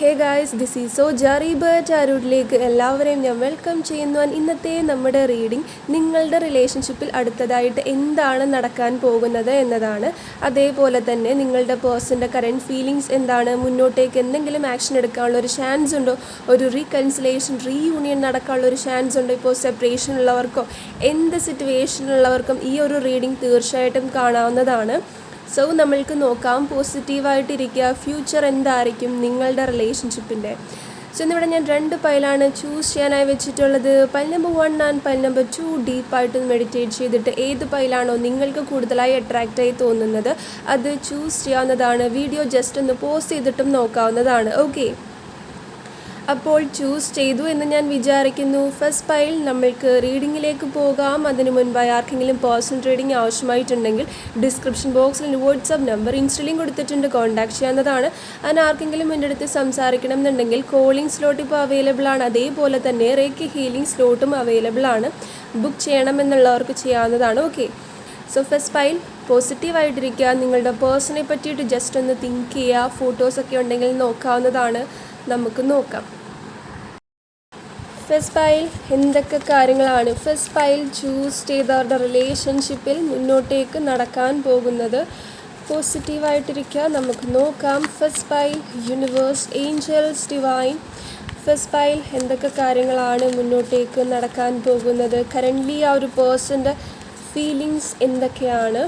Hey guys this is so ജാറി ബേർട്ട് അരൂരിലേക്ക് എല്ലാവരെയും ഞാൻ വെൽക്കം ചെയ്യുന്നു ഇന്നത്തെ നമ്മുടെ റീഡിംഗ് നിങ്ങളുടെ റിലേഷൻഷിപ്പിൽ അടുത്തതായിട്ട് എന്താണ് നടക്കാൻ പോകുന്നത് എന്നതാണ്. അതേപോലെ തന്നെ നിങ്ങളുടെ പേഴ്സന്റെ കറന്റ് ഫീലിങ്സ് എന്താണ്? മുന്നോട്ടേക്ക് എന്തെങ്കിലും ആക്ഷൻ എടുക്കാനുള്ള ഒരു ചാൻസ് ഉണ്ടോ? ഒരു റീകൺസിലേഷൻ റീയൂണിയൻ നടക്കാനുള്ള ഒരു ചാൻസ് ഉണ്ടോ? ഇപ്പോൾ സെപ്പറേഷൻ ഉള്ളവർക്കോ? എന്ത് സിറ്റുവേഷനിലുള്ളവർക്കും ഈ ഒരു റീഡിംഗ് തീർച്ചയായിട്ടും കാണാവുന്നതാണ്. സോ നമ്മൾക്ക് നോക്കാം പോസിറ്റീവായിട്ടിരിക്കുക ഫ്യൂച്ചർ എന്തായിരിക്കും നിങ്ങളുടെ റിലേഷൻഷിപ്പിന്റെ സോ ഇന്നിവിടെ ഞാൻ രണ്ട് പൈലാണ് ചൂസ് ചെയ്യാനായി വെച്ചിട്ടുള്ളത്. Pile number one and pile number two ഡീപ്പായിട്ട് മെഡിറ്റേറ്റ് ചെയ്തിട്ട് ഏത് പൈലാണോ നിങ്ങൾക്ക് കൂടുതലായി അട്രാക്റ്റായി തോന്നുന്നത് അത് ചൂസ് ചെയ്യാവുന്നതാണ്. വീഡിയോ ജസ്റ്റ് ഒന്ന് പോസ്റ്റ് ചെയ്തിട്ടും നോക്കാവുന്നതാണ്. ഓക്കെ അപ്പോൾ ചൂസ് ചെയ്തു എന്ന് ഞാൻ വിചാരിക്കുന്നു. ഫസ്റ്റ് പൈൽ നമ്മൾക്ക് റീഡിങ്ങിലേക്ക് പോകാം. അതിനു മുൻപായി ആർക്കെങ്കിലും പേഴ്സണൽ റീഡിംഗ് ആവശ്യമായിട്ടുണ്ടെങ്കിൽ ഡിസ്ക്രിപ്ഷൻ ബോക്സിൽ വാട്സപ്പ് നമ്പർ ഇൻസ്റ്റലിംഗ് കൊടുത്തിട്ടുണ്ട്. കോൺടാക്ട് ചെയ്യാവുന്നതാണ്. അതിന് ആർക്കെങ്കിലും എന്റെ അടുത്ത് സംസാരിക്കണം എന്നുണ്ടെങ്കിൽ കോളിംഗ് സ്ലോട്ട് ഇപ്പോൾ അവൈലബിൾ ആണ്. അതേപോലെ തന്നെ റേക്ക് ഹീലിംഗ് സ്ലോട്ടും അവൈലബിൾ ആണ്. ബുക്ക് ചെയ്യണം എന്നുള്ളവർക്ക് ചെയ്യാവുന്നതാണ്. ഓക്കെ സോ ഫസ്റ്റ് ഫൈൽ പോസിറ്റീവായിട്ടിരിക്കുക നിങ്ങളുടെ പേഴ്സണെ പറ്റിയിട്ട് ജസ്റ്റ് ഒന്ന് തിങ്ക് ചെയ്യുക. ഫോട്ടോസൊക്കെ ഉണ്ടെങ്കിൽ നോക്കാവുന്നതാണ്. നമുക്ക് നോക്കാം. ഫസ്റ്റ് ഫയൽ എന്തൊക്കെ കാര്യങ്ങളാണ്? ഫസ്റ്റ് ഫയൽ ചൂസ് ചെയ്തവരുടെ റിലേഷൻഷിപ്പിൽ മുന്നോട്ടേക്ക് നടക്കാൻ പോകുന്നത്. പോസിറ്റീവായിട്ടിരിക്കുക നമുക്ക് നോക്കാം. First pile universe angels divine first pile എന്തൊക്കെ കാര്യങ്ങളാണ് മുന്നോട്ടേക്ക് നടക്കാൻ പോകുന്നത്? കറന്റ്ലി ആ ഒരു പേഴ്സന്റെ ഫീലിങ്സ് എന്തൊക്കെയാണ്?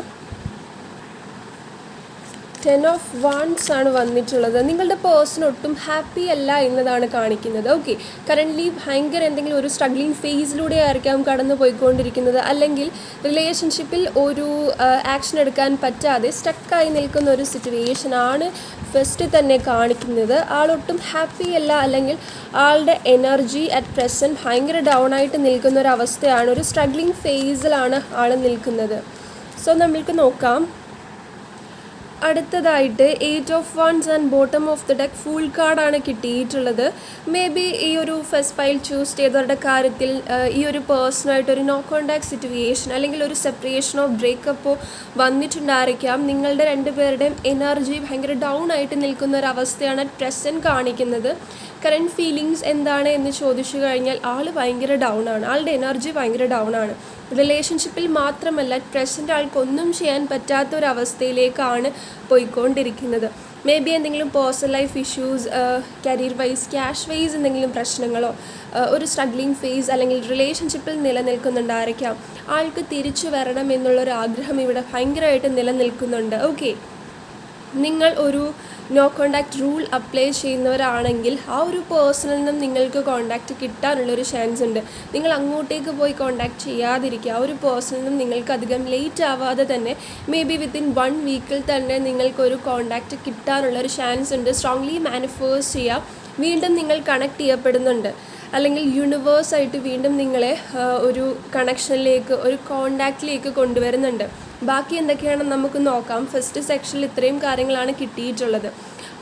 ടെൻ ഓഫ് വൺസ് ആണ് വന്നിട്ടുള്ളത്. നിങ്ങളുടെ പേഴ്സൺ ഒട്ടും ഹാപ്പി അല്ല എന്നതാണ് കാണിക്കുന്നത്. ഓക്കെ കറന്റ്ലി ഭയങ്കര എന്തെങ്കിലും ഒരു സ്ട്രഗ്ലിംഗ് ഫേസിലൂടെ ആയിരിക്കാം കടന്നു പോയിക്കൊണ്ടിരിക്കുന്നത്. അല്ലെങ്കിൽ റിലേഷൻഷിപ്പിൽ ഒരു ആക്ഷൻ എടുക്കാൻ പറ്റാതെ സ്റ്റക്കായി നിൽക്കുന്ന ഒരു സിറ്റുവേഷൻ ആണ് ഫസ്റ്റ് തന്നെ കാണിക്കുന്നത്. ആളൊട്ടും ഹാപ്പി അല്ല. അല്ലെങ്കിൽ ആളുടെ എനർജി അറ്റ് പ്രസന്റ് ഭയങ്കര ഡൗൺ ആയിട്ട് നിൽക്കുന്ന ഒരു അവസ്ഥയാണ്. ഒരു സ്ട്രഗ്ലിംഗ് ഫേസിലാണ് ആൾ നിൽക്കുന്നത്. സോ നമ്മൾക്ക് നോക്കാം. അടുത്തതായിട്ട് eight of wands and bottom of the deck fool കാർഡാണ് കിട്ടിയിട്ടുള്ളത്. മേ ബി ഈ ഒരു ഫസ്റ്റ് ഫയൽ ചൂസ് ചെയ്തവരുടെ കാര്യത്തിൽ ഈ ഒരു പേഴ്സണായിട്ട് ഒരു നോ കോണ്ടാക്ട് സിറ്റുവേഷൻ അല്ലെങ്കിൽ ഒരു സെപ്പറേഷനോ ബ്രേക്കപ്പോ വന്നിട്ടുണ്ടായിരിക്കാം. നിങ്ങളുടെ രണ്ടുപേരുടെയും എനർജി ഭയങ്കര ഡൗൺ ആയിട്ട് നിൽക്കുന്ന ഒരു അവസ്ഥയാണ് പ്രസന്റ് കാണിക്കുന്നത്. കറന്റ് ഫീലിങ്സ് എന്താണ് എന്ന് ചോദിച്ചു കഴിഞ്ഞാൽ ആൾ ഭയങ്കര ഡൗൺ ആണ്. ആളുടെ എനർജി ഭയങ്കര ഡൗൺ ആണ്. റിലേഷൻഷിപ്പിൽ മാത്രമല്ല പ്രസന്റ് ആൾക്കൊന്നും ചെയ്യാൻ പറ്റാത്ത ഒരു അവസ്ഥയിലേക്കാണ് പോയിക്കൊണ്ടിരിക്കുന്നത്. മേ ബി എന്തെങ്കിലും personal life issues career wise cash wise എന്തെങ്കിലും പ്രശ്നങ്ങളോ ഒരു സ്ട്രഗ്ലിംഗ് ഫേസ് അല്ലെങ്കിൽ റിലേഷൻഷിപ്പിൽ നിലനിൽക്കുന്നുണ്ടായിരിക്കാം. ആൾക്ക് തിരിച്ചു വരണം എന്നുള്ളൊരു ആഗ്രഹം ഇവിടെ ഭയങ്കരമായിട്ട് നിലനിൽക്കുന്നുണ്ട്. ഓക്കെ നിങ്ങൾ ഒരു നോ കോണ്ടാക്ട് റൂൾ അപ്ലൈ ചെയ്യുന്നവരാണെങ്കിൽ ആ ഒരു പേഴ്സണിൽ നിന്നും നിങ്ങൾക്ക് കോണ്ടാക്റ്റ് കിട്ടാനുള്ളൊരു ചാൻസ് ഉണ്ട്. നിങ്ങൾ അങ്ങോട്ടേക്ക് പോയി കോണ്ടാക്ട് ചെയ്യാതിരിക്കുക. ആ ഒരു പേഴ്സണിൽ നിന്നും നിങ്ങൾക്ക് അധികം ലേറ്റ് ആവാതെ തന്നെ മേ ബി വിത്തിൻ വൺ വീക്കിൽ തന്നെ നിങ്ങൾക്കൊരു കോണ്ടാക്റ്റ് കിട്ടാനുള്ളൊരു ചാൻസ് ഉണ്ട്. സ്ട്രോങ്ലി മാനിഫേഴ്സ് ചെയ്യുക വീണ്ടും നിങ്ങൾ കണക്ട് ചെയ്യപ്പെടുന്നുണ്ട്. അല്ലെങ്കിൽ യൂണിവേഴ്സായിട്ട് വീണ്ടും നിങ്ങളെ ഒരു കണക്ഷനിലേക്ക് ഒരു കോണ്ടാക്റ്റിലേക്ക് കൊണ്ടുവരുന്നുണ്ട്. ബാക്കി എന്തൊക്കെയാണെന്ന് നമുക്ക് നോക്കാം. ഫസ്റ്റ് സെക്ഷനിൽ ഇത്രയും കാര്യങ്ങളാണ് കിട്ടിയിട്ടുള്ളത്.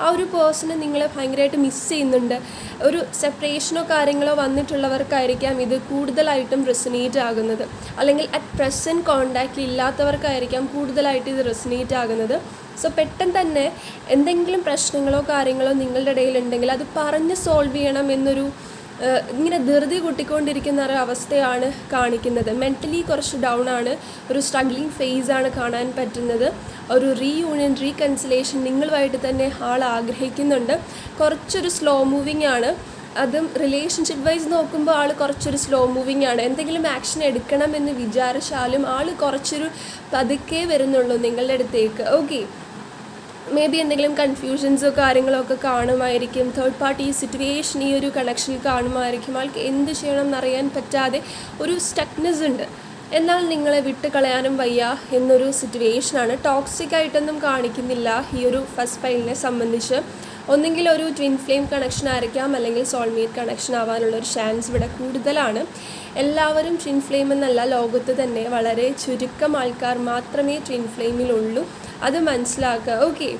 ആ ഒരു പേഴ്സണെ നിങ്ങളെ ഭയങ്കരമായിട്ട് മിസ് ചെയ്യുന്നുണ്ട്. ഒരു സെപ്പറേഷനോ കാര്യങ്ങളോ വന്നിട്ടുള്ളവർക്കായിരിക്കാം ഇത് കൂടുതലായിട്ടും റെസിനേറ്റ് ആകുന്നത്. അല്ലെങ്കിൽ അറ്റ് പ്രസന്റ് കോണ്ടാക്റ്റ് ഇല്ലാത്തവർക്കായിരിക്കാം കൂടുതലായിട്ട് ഇത് റെസിനേറ്റ് ആകുന്നത്. സോ പെട്ടെന്ന് തന്നെ എന്തെങ്കിലും പ്രശ്നങ്ങളോ കാര്യങ്ങളോ നിങ്ങളുടെ ഇടയിലുണ്ടെങ്കിൽ അത് പറഞ്ഞ് സോൾവ് ചെയ്യണം എന്നൊരു ഇങ്ങനെ ധൃതി കൂട്ടിക്കൊണ്ടിരിക്കുന്ന ഒരു അവസ്ഥയാണ് കാണിക്കുന്നത്. മെന്റലി കുറച്ച് ഡൗൺ ആണ്. ഒരു സ്ട്രഗ്ലിംഗ് ഫേസ് ആണ് കാണാൻ പറ്റുന്നത്. ഒരു റീയൂണിയൻ റീകൺസിലേഷൻ നിങ്ങളുമായിട്ട് തന്നെ ആൾ ആഗ്രഹിക്കുന്നുണ്ട്. കുറച്ചൊരു സ്ലോ മൂവിങ് ആണ്. അതും റിലേഷൻഷിപ്പ് വൈസ് നോക്കുമ്പോൾ ആൾ കുറച്ചൊരു സ്ലോ മൂവിങ് ആണ്. എന്തെങ്കിലും ആക്ഷൻ എടുക്കണം എന്ന് വിചാരിച്ചാലും ആൾ കുറച്ചൊരു പതുക്കെ വരുന്നുള്ളൂ നിങ്ങളുടെ അടുത്തേക്ക്. ഓക്കെ മേ ബി എന്തെങ്കിലും കൺഫ്യൂഷൻസോ കാര്യങ്ങളോ ഒക്കെ കാണുമായിരിക്കും. തേർഡ് പാർട്ടി സിറ്റുവേഷൻ ഈ ഒരു കണക്ഷനിൽ കാണുമായിരിക്കും. ആൾക്ക് എന്ത് ചെയ്യണം എന്നറിയാൻ പറ്റാതെ ഒരു സ്റ്റക്നെസ് ഉണ്ട്. എന്നാൽ നിങ്ങളെ വിട്ട് കളയാനും വയ്യ എന്നൊരു സിറ്റുവേഷനാണ് ടോക്സിക് ആയിട്ടൊന്നും കാണിക്കുന്നില്ല ഈ ഒരു ഫസ്റ്റ് ഫൈലിനെ സംബന്ധിച്ച്. ഒന്നെങ്കിൽ ഒരു ട്വിൻ ഫ്ലെയിം കണക്ഷൻ ആയിരിക്കാം അല്ലെങ്കിൽ സോൾമേറ്റ് കണക്ഷൻ ആവാനുള്ള ഒരു ചാൻസ് ഇവിടെ കൂടുതലാണ്. എല്ലാവരും ട്വിൻ ഫ്ലെയിം എന്നല്ല ലോകത്ത് തന്നെ വളരെ ചുരുക്കം ആൾക്കാർ മാത്രമേ ട്വിൻ ഫ്ലെയിമിലുള്ളൂ അത് മനസ്സിലാക്കുക. ഓക്കെ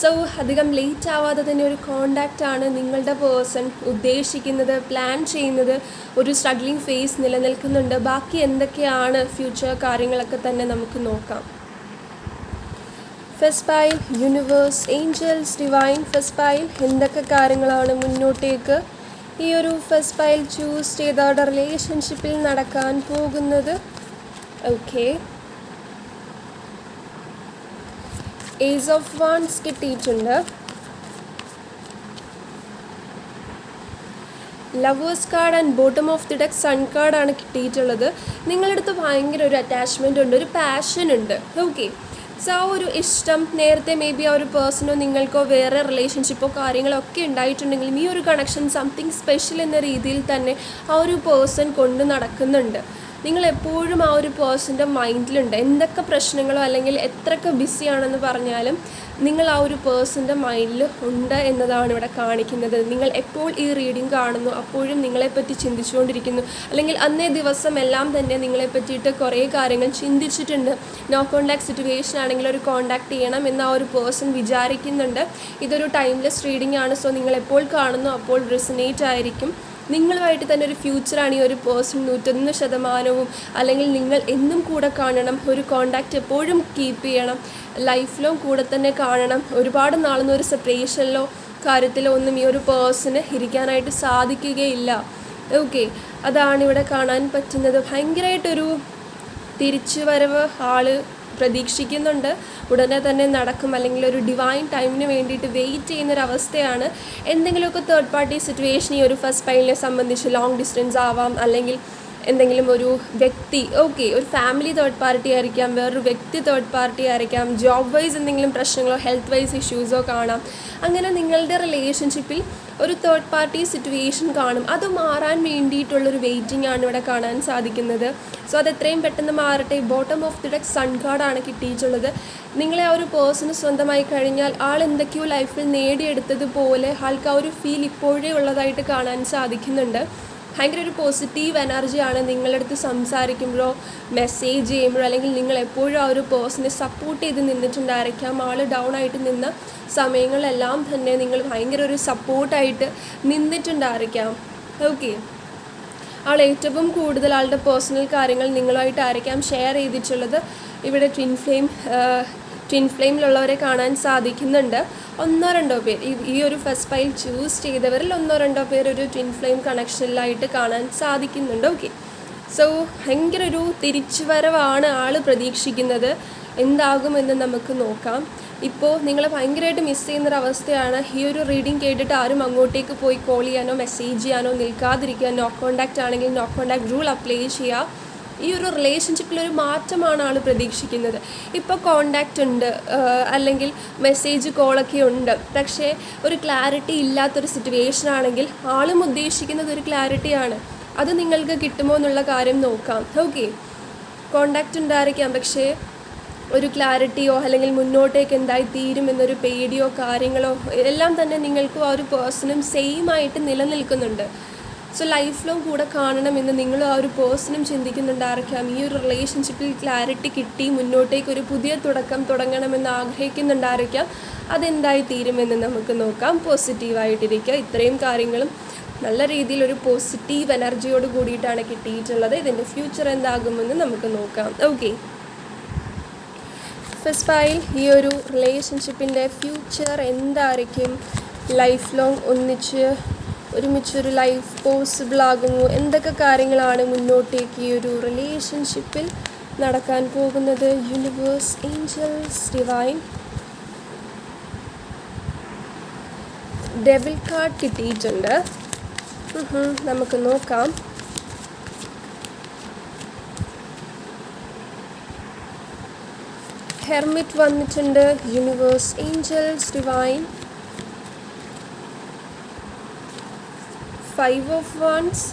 സോ അധികം ലേറ്റ് ആവാതെ തന്നെ ഒരു കോണ്ടാക്റ്റ് ആണ് നിങ്ങളുടെ പേഴ്സൺ ഉദ്ദേശിക്കുന്നത് പ്ലാൻ ചെയ്യുന്നത് ഒരു സ്ട്രഗ്ലിംഗ് ഫേസ് നിലനിൽക്കുന്നുണ്ട്. ബാക്കി എന്തൊക്കെയാണ് ഫ്യൂച്ചർ കാര്യങ്ങളൊക്കെ തന്നെ നമുക്ക് നോക്കാം. ഫസ്റ്റ് ഫെസ്പൈൽ യൂണിവേഴ്സ് ഏഞ്ചൽസ് ഡിവൈൻ ഫസ്റ്റ് ഫെസ്പൈൽ എന്തൊക്കെ കാര്യങ്ങളാണ് മുന്നോട്ടേക്ക്? ഈ ഒരു ഫസ്റ്റ് ഫെസ്പൈൽ ചൂസ് ചെയ്ത റിലേഷൻഷിപ്പിൽ നടക്കാൻ പോകുന്നത്. ഓക്കെ ഏസ് ഓഫ് വാൺസ് കിട്ടിയിട്ടുണ്ട്. Lovers card and bottom of the deck sun കാർഡാണ് കിട്ടിയിട്ടുള്ളത്. നിങ്ങളുടെ അടുത്ത് ഭയങ്കര ഒരു അറ്റാച്ച്മെന്റ് ഉണ്ട് ഒരു പാഷൻ ഉണ്ട്. ഓക്കെ സോ ആ ഒരു ഇഷ്ടം നേരത്തെ മേ ബി ആ ഒരു പേഴ്സണോ നിങ്ങൾക്കോ വേറെ റിലേഷൻഷിപ്പോ കാര്യങ്ങളോ ഒക്കെ ഉണ്ടായിട്ടുണ്ടെങ്കിലും ഈ ഒരു കണക്ഷൻ സംതിങ് സ്പെഷ്യൽ എന്ന രീതിയിൽ തന്നെ ആ ഒരു പേഴ്സൺ കൊണ്ട് നടക്കുന്നുണ്ട്. നിങ്ങൾ എപ്പോഴും ആ ഒരു പേഴ്സന്റെ മൈൻഡിലുണ്ട്. എന്തൊക്കെ പ്രശ്നങ്ങളോ അല്ലെങ്കിൽ എത്രയൊക്കെ ബിസിയാണെന്ന് പറഞ്ഞാലും നിങ്ങൾ ആ ഒരു പേഴ്സന്റെ മൈൻഡിൽ ഉണ്ട് എന്നതാണ് ഇവിടെ കാണിക്കുന്നത്. നിങ്ങൾ എപ്പോൾ ഈ റീഡിംഗ് കാണുന്നു അപ്പോഴും നിങ്ങളെപ്പറ്റി ചിന്തിച്ചുകൊണ്ടിരിക്കുന്നു. അല്ലെങ്കിൽ അന്നേ ദിവസം എല്ലാം തന്നെ നിങ്ങളെ പറ്റിയിട്ട് കുറേ കാര്യങ്ങൾ ചിന്തിച്ചിട്ടുണ്ട്. നോ കോണ്ടാക്ട് സിറ്റുവേഷൻ ആണെങ്കിൽ ഒരു കോണ്ടാക്ട് ചെയ്യണം എന്ന് ആ ഒരു പേഴ്സൺ വിചാരിക്കുന്നുണ്ട്. ഇതൊരു ടൈംലെസ് റീഡിംഗ് ആണ്. സോ നിങ്ങൾ എപ്പോൾ കാണുന്നു അപ്പോൾ റെസിനേറ്റ് ആയിരിക്കും. നിങ്ങളുമായിട്ട് തന്നെ ഒരു ഫ്യൂച്ചറാണ് ഈ ഒരു പേഴ്സൺ നൂറ്റൊന്ന് ശതമാനവും അല്ലെങ്കിൽ നിങ്ങൾ എന്നും കൂടെ കാണണം ഒരു കോണ്ടാക്റ്റ് എപ്പോഴും കീപ്പ് ചെയ്യണം ലൈഫിലോ കൂടെ തന്നെ കാണണം. ഒരുപാട് നാളൊന്നും ഒരു സെപ്പറേഷനിലോ കാര്യത്തിലോ ഒന്നും ഈ ഒരു പേഴ്സണ് ഇരിക്കാനായിട്ട് സാധിക്കുകയില്ല. ഓക്കെ അതാണ് ഇവിടെ കാണാൻ പറ്റുന്നത്. ഭയങ്കരമായിട്ടൊരു തിരിച്ചുവരവ് ആൾ പ്രതീക്ഷിക്കുന്നുണ്ട്. ഉടനെ തന്നെ നടക്കും അല്ലെങ്കിൽ ഒരു ഡിവൈൻ ടൈമിന് വേണ്ടിയിട്ട് വെയിറ്റ് ചെയ്യുന്ന ഒരു അവസ്ഥയാണ് എന്തെങ്കിലുമൊക്കെ തേർഡ് പാർട്ടി സിറ്റുവേഷൻ ഈ ഒരു ഫസ്റ്റ് പൈലിനെ സംബന്ധിച്ച് ലോങ് ഡിസ്റ്റൻസ് ആവാം അല്ലെങ്കിൽ എന്തെങ്കിലും ഒരു വ്യക്തി ഓക്കെ ഒരു ഫാമിലി തേർഡ് പാർട്ടി ആയിരിക്കാം വേറൊരു വ്യക്തി തേർഡ് പാർട്ടി ആയിരിക്കാം ജോബ് വൈസ് എന്തെങ്കിലും പ്രശ്നങ്ങളോ ഹെൽത്ത് വൈസ് ഇഷ്യൂസോ കാണാം. അങ്ങനെ നിങ്ങളുടെ റിലേഷൻഷിപ്പിൽ ഒരു തേർഡ് പാർട്ടി സിറ്റുവേഷൻ കാണും. അത് മാറാൻ വേണ്ടിയിട്ടുള്ളൊരു വെയിറ്റിംഗ് ആണ് ഇവിടെ കാണാൻ സാധിക്കുന്നത്. സോ അത് എത്രയും പെട്ടെന്ന് മാറട്ടെ. Bottom of the deck sun കാർഡാണ് കിട്ടിയിട്ടുള്ളത്. നിങ്ങളെ ആ ഒരു പേഴ്സണ് സ്വന്തമായി കഴിഞ്ഞാൽ ആൾ എന്തൊക്കെയോ ലൈഫിൽ നേടിയെടുത്തതുപോലെ ആൾക്ക് ആ ഒരു ഫീൽ ഇപ്പോഴേ ഉള്ളതായിട്ട് കാണാൻ സാധിക്കുന്നുണ്ട്. ഭയങ്കര ഒരു പോസിറ്റീവ് എനർജിയാണ് നിങ്ങളുടെ അടുത്ത് സംസാരിക്കുമ്പോഴോ മെസ്സേജ് ചെയ്യുമ്പോഴോ അല്ലെങ്കിൽ നിങ്ങൾ എപ്പോഴും ആ ഒരു പേഴ്സണെ സപ്പോർട്ട് ചെയ്ത് നിന്നിട്ടുണ്ടായിരിക്കാം. ആൾ ഡൗൺ ആയിട്ട് നിന്ന സമയങ്ങളെല്ലാം തന്നെ നിങ്ങൾ ഭയങ്കര ഒരു സപ്പോർട്ടായിട്ട് നിന്നിട്ടുണ്ടായിരിക്കാം. ഓക്കെ ആൾ ഏറ്റവും കൂടുതൽ ആളുടെ പേഴ്സണൽ കാര്യങ്ങൾ നിങ്ങളുമായിട്ടായിരിക്കാം ഷെയർ ചെയ്തിട്ടുള്ളത്. ഇവിടെ ട്വിൻ ഫ്ലെയിം ട്വിൻ ഫ്ലെയിമിലുള്ളവരെ കാണാൻ സാധിക്കുന്നുണ്ട്. ഒന്നോ രണ്ടോ പേർ. ഈ ഒരു ഫസ്റ്റ് ഫൈൽ ചൂസ് ചെയ്തവരിൽ ഒന്നോ രണ്ടോ പേർ ഒരു ട്വിൻ ഫ്ലെയിം കണക്ഷനിലായിട്ട് കാണാൻ സാധിക്കുന്നുണ്ട്. ഓക്കെ സോ ഭയങ്കര ഒരു തിരിച്ചുവരവാണ് ആൾ പ്രതീക്ഷിക്കുന്നത്. എന്താകുമെന്ന് നമുക്ക് നോക്കാം. ഇപ്പോൾ നിങ്ങളെ ഭയങ്കരമായിട്ട് മിസ് ചെയ്യുന്നൊരു അവസ്ഥയാണ് ഈ ഒരു റീഡിംഗ് കേട്ടിട്ട് ആരും അങ്ങോട്ടേക്ക് പോയി കോൾ ചെയ്യാനോ മെസ്സേജ് ചെയ്യാനോ നിൽക്കാതിരിക്കുക. നോ കോൺടാക്റ്റ് ആണെങ്കിൽ നോ കോണ്ടാക്ട് റൂൾ അപ്ലൈ ചെയ്യുക. ഈ ഒരു റിലേഷൻഷിപ്പിൽ ഒരു മാറ്റമാണ് ആൾ പ്രതീക്ഷിക്കുന്നത്. ഇപ്പോൾ കോണ്ടാക്റ്റ് ഉണ്ട് അല്ലെങ്കിൽ മെസ്സേജ് കോളൊക്കെ ഉണ്ട്. പക്ഷേ ഒരു ക്ലാരിറ്റി ഇല്ലാത്തൊരു സിറ്റുവേഷൻ ആണെങ്കിൽ ആളും ഉദ്ദേശിക്കുന്നത് ഒരു ക്ലാരിറ്റിയാണ് അത് നിങ്ങൾക്ക് കിട്ടുമോ എന്നുള്ള കാര്യം നോക്കാം. ഓക്കെ കോണ്ടാക്റ്റ് ഉണ്ടായിരിക്കാം. പക്ഷേ ഒരു ക്ലാരിറ്റിയോ അല്ലെങ്കിൽ മുന്നോട്ടേക്ക് എന്തായി തീരും എന്നൊരു പേടിയോ കാര്യങ്ങളോ എല്ലാം തന്നെ നിങ്ങൾക്കും ആ ഒരു പേഴ്സണും സെയിം ആയിട്ട് നിലനിൽക്കുന്നുണ്ട്. സോ ലൈഫ് ലോങ് കൂടെ കാണണമെന്ന് നിങ്ങൾ ആ ഒരു പേഴ്സണും ചിന്തിക്കുന്നുണ്ടായിരിക്കാം ഈ ഒരു റിലേഷൻഷിപ്പിൽ ക്ലാരിറ്റി കിട്ടി മുന്നോട്ടേക്ക് ഒരു പുതിയ തുടക്കം തുടങ്ങണമെന്ന് ആഗ്രഹിക്കുന്നുണ്ടായിരിക്കാം അതെന്തായി തീരുമെന്ന് നമുക്ക് നോക്കാം. പോസിറ്റീവായിട്ടിരിക്കുക ഇത്രയും കാര്യങ്ങളും നല്ല രീതിയിൽ ഒരു പോസിറ്റീവ് എനർജിയോട് കൂടിയിട്ടാണ് കിട്ടിയിട്ടുള്ളത്. ഇതിന്റെ ഫ്യൂച്ചർ എന്താകുമെന്ന് നമുക്ക് നോക്കാം. ഓക്കെ ഫസ്റ്റ് ഫൈൽ ഈ ഒരു റിലേഷൻഷിപ്പിന്റെ ഫ്യൂച്ചർ എന്തായിരിക്കും? ലൈഫ് ലോങ് ഒന്നിച്ച് ഒരുമിച്ചൊരു ലൈഫ് പോസിബിൾ ആകുമോ? എന്തൊക്കെ കാര്യങ്ങളാണ് മുന്നോട്ടേക്ക് ഈ ഒരു റിലേഷൻഷിപ്പിൽ നടക്കാൻ പോകുന്നത്? Universe angels divine devil card കിട്ടിയിട്ടുണ്ട്. നമുക്ക് നോക്കാം. ഹെർമിറ്റ് വന്നിട്ടുണ്ട്. Universe angels divine five of wands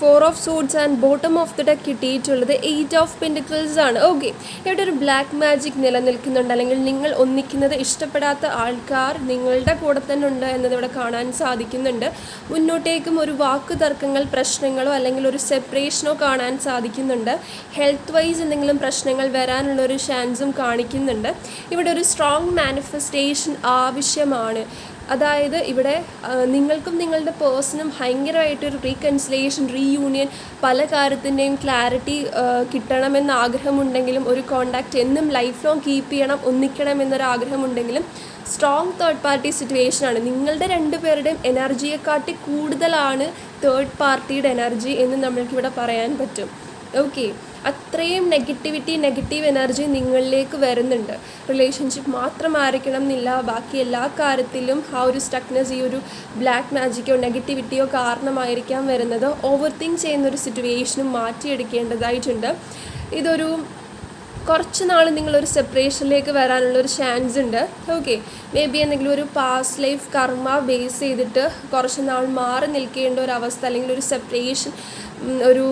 four of swords and bottom of the deck കിട്ടിയിട്ടുള്ളത് എയ്റ്റ് ഓഫ് പെൻഡിക്കിൾസ് ആണ്. ഓക്കെ ഇവിടെ ഒരു ബ്ലാക്ക് മാജിക് നിലനിൽക്കുന്നുണ്ട്. അല്ലെങ്കിൽ നിങ്ങൾ ഒന്നിക്കുന്നത് ഇഷ്ടപ്പെടാത്ത ആൾക്കാർ നിങ്ങളുടെ കൂടെ തന്നെ ഉണ്ട് എന്നത് ഇവിടെ കാണാൻ സാധിക്കുന്നുണ്ട്. മുന്നോട്ടേക്കും ഒരു വാക്ക് തർക്കങ്ങൾ പ്രശ്നങ്ങളോ അല്ലെങ്കിൽ ഒരു സെപ്പറേഷനോ കാണാൻ സാധിക്കുന്നുണ്ട്. ഹെൽത്ത് വൈസ് എന്തെങ്കിലും പ്രശ്നങ്ങൾ വരാനുള്ള ഒരു ചാൻസും കാണിക്കുന്നുണ്ട്. ഇവിടെ ഒരു സ്ട്രോങ് മാനിഫെസ്റ്റേഷൻ ആവശ്യമാണ്. അതായത് ഇവിടെ നിങ്ങൾക്കും നിങ്ങളുടെ പേഴ്സണും ഭയങ്കരമായിട്ടൊരു റീകൺസിലേഷൻ റീയൂണിയൻ പല കാര്യത്തിന്റെയും ക്ലാരിറ്റി കിട്ടണമെന്ന് ആഗ്രഹമുണ്ടെങ്കിലും ഒരു കോണ്ടാക്റ്റ് എന്നും ലൈഫ് ലോങ് കീപ്പ് ചെയ്യണം ഒന്നിക്കണം എന്നൊരു ആഗ്രഹമുണ്ടെങ്കിലും സ്ട്രോങ് തേർഡ് പാർട്ടി സിറ്റുവേഷനാണ് നിങ്ങളുടെ രണ്ടുപേരുടെയും എനർജിയെക്കാട്ടി കൂടുതലാണ് തേർഡ് പാർട്ടിയുടെ എനർജി എന്ന് നമ്മൾക്കിവിടെ പറയാൻ പറ്റും. ഓക്കെ അത്രയും നെഗറ്റിവിറ്റി നെഗറ്റീവ് എനർജി നിങ്ങളിലേക്ക് വരുന്നുണ്ട്. റിലേഷൻഷിപ്പ് മാത്രം ആയിരിക്കണം എന്നില്ല. ബാക്കി എല്ലാ കാര്യത്തിലും ആ ഒരു സ്റ്റക്നെസ് ഈ ഒരു ബ്ലാക്ക് മാജിക്കോ നെഗറ്റിവിറ്റിയോ കാരണമായിരിക്കാം വരുന്നത്. ഓവർ തിങ്ക് ചെയ്യുന്ന ഒരു സിറ്റുവേഷനും മാറ്റിയെടുക്കേണ്ടതായിട്ടുണ്ട്. ഇതൊരു കുറച്ച് നാൾ നിങ്ങളൊരു സെപ്പറേഷനിലേക്ക് വരാനുള്ള ഒരു ചാൻസ് ഉണ്ട്. ഓക്കെ മേ ബി എന്തെങ്കിലും ഒരു പാസ് ലൈഫ് കർമ്മ ബേസ് ചെയ്തിട്ട് കുറച്ച് നാൾ മാറി നിൽക്കേണ്ട ഒരു അവസ്ഥ അല്ലെങ്കിൽ ഒരു സെപ്പറേഷൻ ഒരു